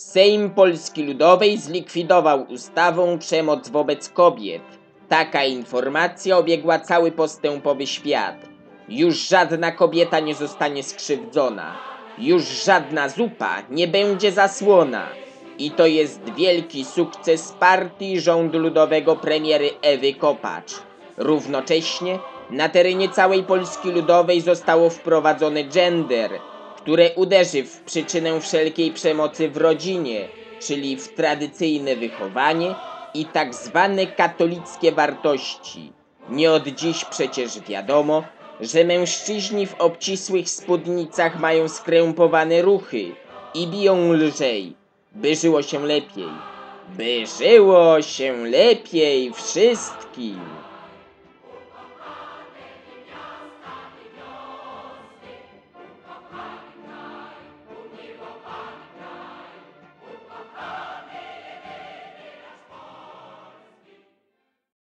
Sejm Polski Ludowej zlikwidował ustawą przemoc wobec kobiet. Taka informacja obiegła cały postępowy świat. Już żadna kobieta nie zostanie skrzywdzona. Już żadna zupa nie będzie zasłona. I to jest wielki sukces partii rządu ludowego premiery Ewy Kopacz. Równocześnie na terenie całej Polski Ludowej zostało wprowadzony gender, które uderzy w przyczynę wszelkiej przemocy w rodzinie, czyli w tradycyjne wychowanie i tak zwane katolickie wartości. Nie od dziś przecież wiadomo, że mężczyźni w obcisłych spódnicach mają skrępowane ruchy i biją lżej, by żyło się lepiej. By żyło się lepiej wszystkim.